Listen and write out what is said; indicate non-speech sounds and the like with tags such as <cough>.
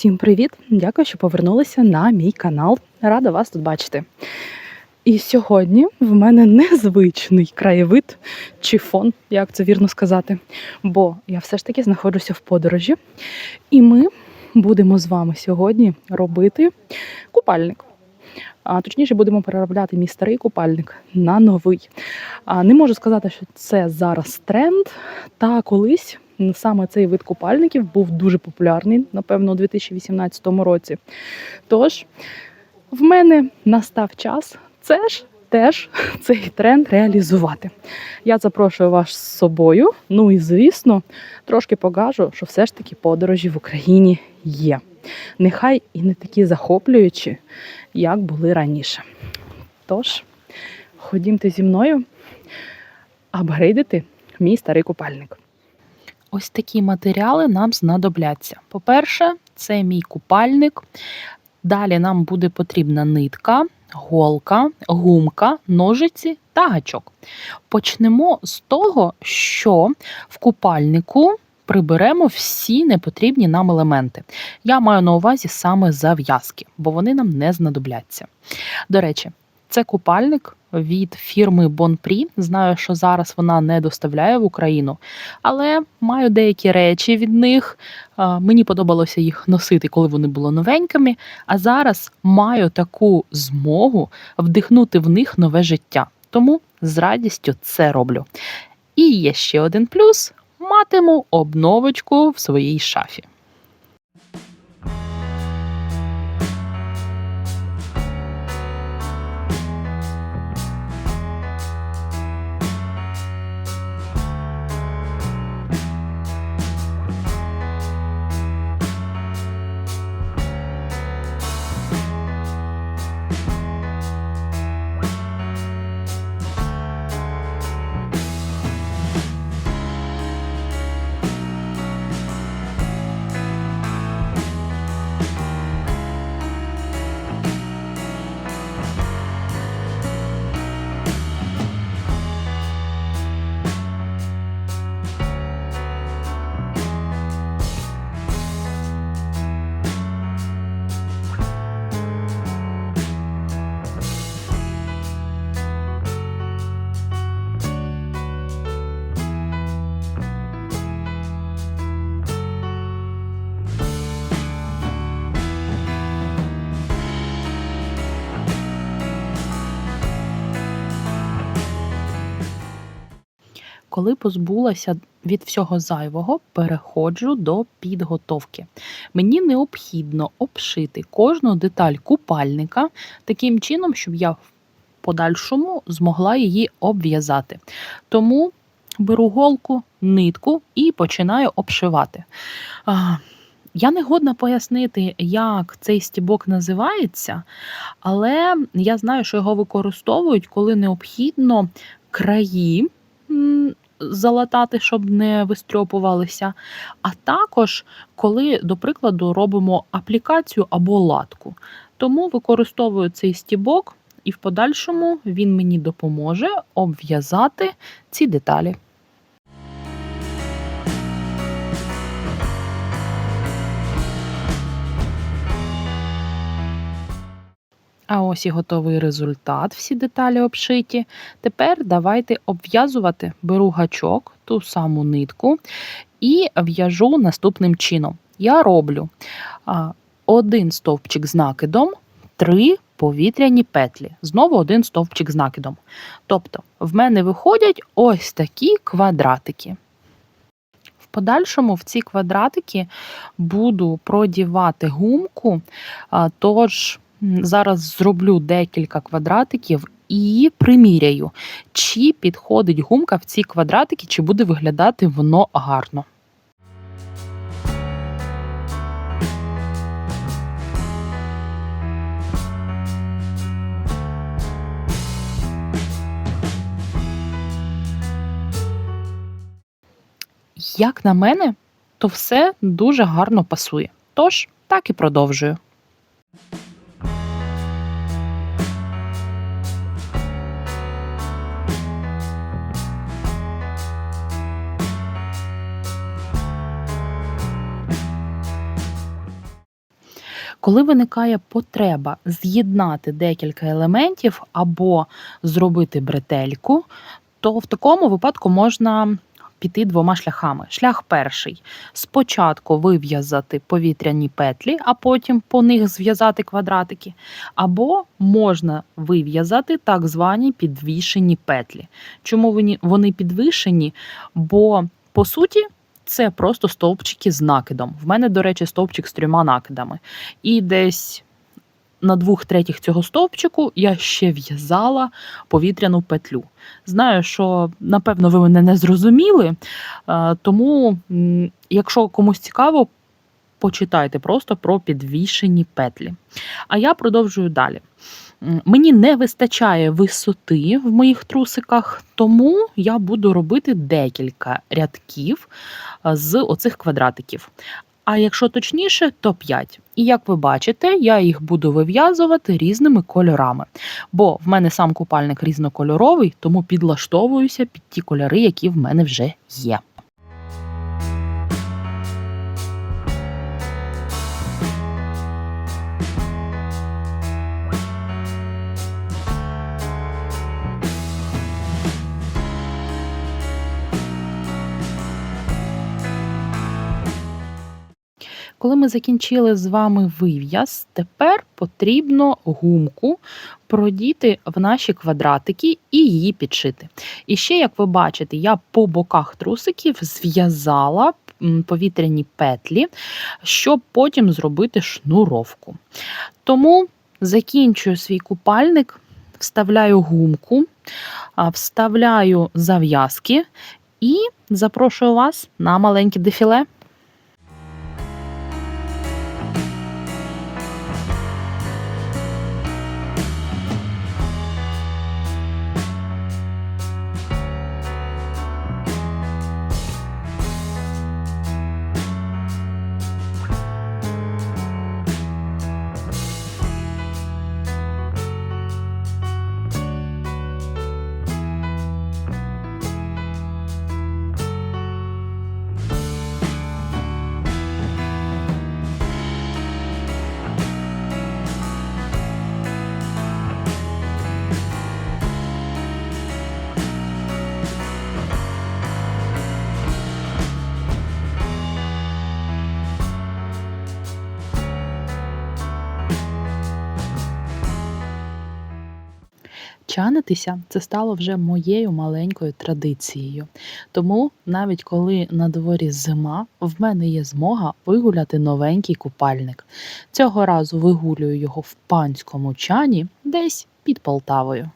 Усім привіт! Дякую, що повернулися на мій канал. Рада вас тут бачити. І сьогодні в мене незвичний краєвид чи фон, як це вірно сказати. Бо я все ж таки знаходжуся в подорожі, і ми будемо з вами сьогодні робити купальник. А точніше, будемо переробляти мій старий купальник на новий. А не можу сказати, що це зараз тренд. Та колись саме цей вид купальників був дуже популярний, напевно, у 2018 році. Тож, в мене настав час це ж теж <laughs> цей тренд реалізувати. Я запрошую вас з собою. Ну і звісно, трошки покажу, що все ж таки подорожі в Україні є. Нехай і не такі захоплюючі, як були раніше. Тож, ходімте зі мною апгрейдити мій старий купальник. Ось такі матеріали нам знадобляться. По-перше, це мій купальник. Далі нам буде потрібна нитка, голка, гумка, ножиці та гачок. Почнемо з того, що в купальнику приберемо всі непотрібні нам елементи. Я маю на увазі саме зав'язки, бо вони нам не знадобляться. До речі, це купальник від фірми Bonprix. Знаю, що зараз вона не доставляє в Україну, але маю деякі речі від них. Мені подобалося їх носити, коли вони були новенькими. А зараз маю таку змогу вдихнути в них нове життя. Тому з радістю це роблю. І є ще один плюс: матиму обновочку в своїй шафі. Коли позбулася від всього зайвого, переходжу до підготовки. Мені необхідно обшити кожну деталь купальника таким чином, щоб я в подальшому змогла її обв'язати. Тому беру голку, нитку і починаю обшивати. Я не годна пояснити, як цей стібок називається, але я знаю, що його використовують, коли необхідно краї залатати, щоб не вистрьопувалися. А також, коли, до прикладу, робимо аплікацію або латку. Тому використовую цей стібок, і в подальшому він мені допоможе обв'язати ці деталі. А ось і готовий результат, всі деталі обшиті. Тепер давайте обв'язувати, беру гачок, ту саму нитку і в'яжу наступним чином. Я роблю один стовпчик з накидом, три повітряні петлі. Знову один стовпчик з накидом. Тобто, в мене виходять ось такі квадратики. В подальшому в ці квадратики буду продівати гумку, тож Зараз зроблю декілька квадратиків і приміряю, чи підходить гумка в ці квадратики, чи буде виглядати воно гарно. Як на мене, то все дуже гарно пасує. Тож, так і продовжую. Коли виникає потреба з'єднати декілька елементів або зробити бретельку, то в такому випадку можна піти двома шляхами. Шлях перший спочатку вив'язати повітряні петлі, а потім по них зв'язати квадратики. Або можна вив'язати так звані підвішені петлі. Чому вони- підвішені? Бо по суті. Це просто стовпчики з накидом. В мене, до речі, стовпчик з трьома накидами. І десь на двох третіх цього стовпчику я ще в'язала повітряну петлю. Знаю, що напевно ви мене не зрозуміли, е, тому, якщо комусь цікаво, почитайте просто про підвішені петлі. А я продовжую далі. Мені не вистачає висоти в моїх трусиках, тому я буду робити декілька рядків е, з оцих квадратиків. А якщо точніше, то 5. І як ви бачите, я їх буду вив'язувати різними кольорами. Бо в мене сам купальник різнокольоровий, тому підлаштовуюся під ті кольори, які в мене вже є. Коли ми закінчили з вами вив'яз, тепер потрібно гумку продіти в наші квадратики і її підшити. І ще, як ви бачите, я по боках трусиків зв'язала повітряні петлі, щоб потім зробити шнуровку. Тому закінчую свій купальник, вставляю гумку, вставляю зав'язки і запрошую вас на маленьке дефіле. Чанитися це стало вже моєю маленькою традицією. Тому навіть коли на дворі зима, в мене є змога вигуляти новенький купальник. Цього разу вигулюю його в панському чані десь під Полтавою.